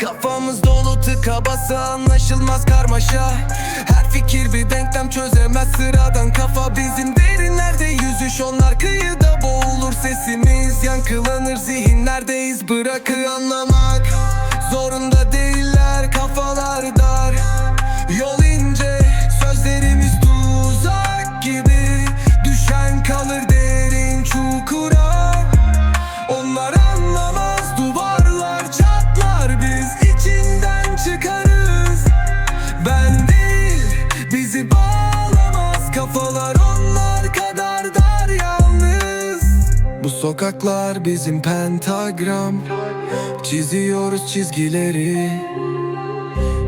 Kafamız dolu tıka basa anlaşılmaz karmaşa. Her fikir bir denklem çözemez sıradan kafa. Bizim derinlerde yüzüş onlar kıyıda boğulur sesimiz. Yankılanır zihinlerdeyiz bırakı anlamak Zorunda değiller kafalar sokaklar bizim pentagram. Çiziyoruz çizgileri.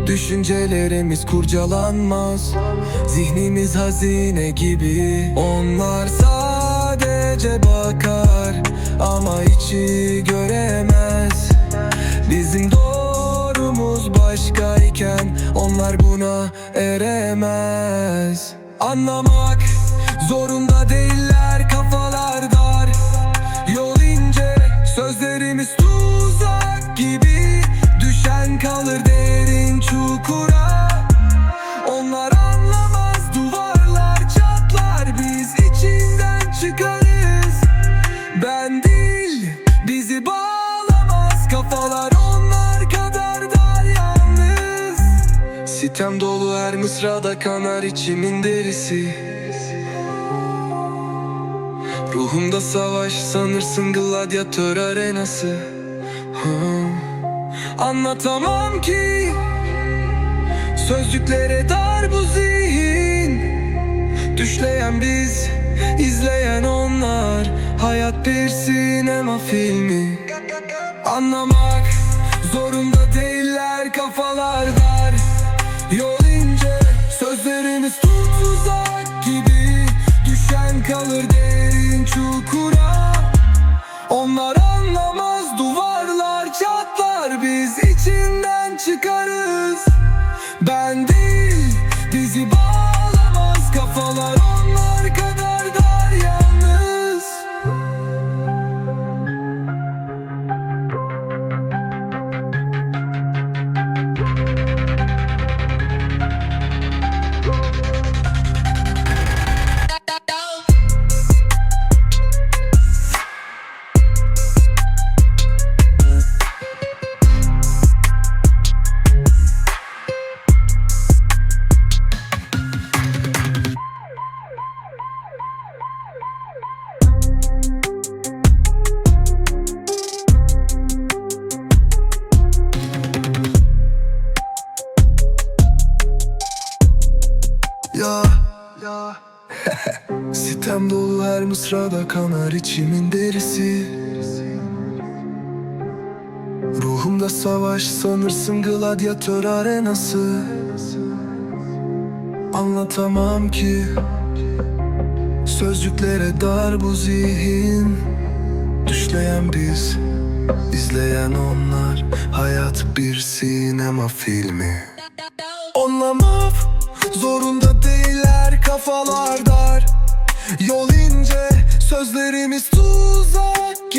Düşüncelerimiz kurcalanmaz. Zihnimiz hazine gibi. Onlar sadece bakar Ama içi göremez. Bizim doğrumuz başkayken Onlar buna eremez. Anlamak zorunda değiller kalır derin çukura. Onlar anlamaz duvarlar çatlar Biz içinden çıkarız. Ben değil bizi bağlamaz Kafalar onlar kadar dar yalnız. Sitem dolu her mısrada kanar içimin derisi. Ruhumda savaş sanırsın gladyatör arenası. Ha. Anlatamam ki Sözcüklere dar bu zihin. Düşleyen biz, izleyen onlar. Hayat bir sinema filmi. Anlamak zorunda değiller kafalar dar. Yol ince sözlerimiz tuzak gibi. Düşen kalır derin çukura bizi bağlamaz Kafalar onlar kadar Ya ya. Sitem dolu her mısrada kanar içimin derisi. Ruhumda savaş sanırsın gladyatör arenası. Anlatamam ki Sözcüklere dar bu zihin. Düşleyen biz izleyen onlar. Hayat bir sinema filmi. Anlamak zorunda değiller kafalar dar. Yol ince sözlerimiz tuzak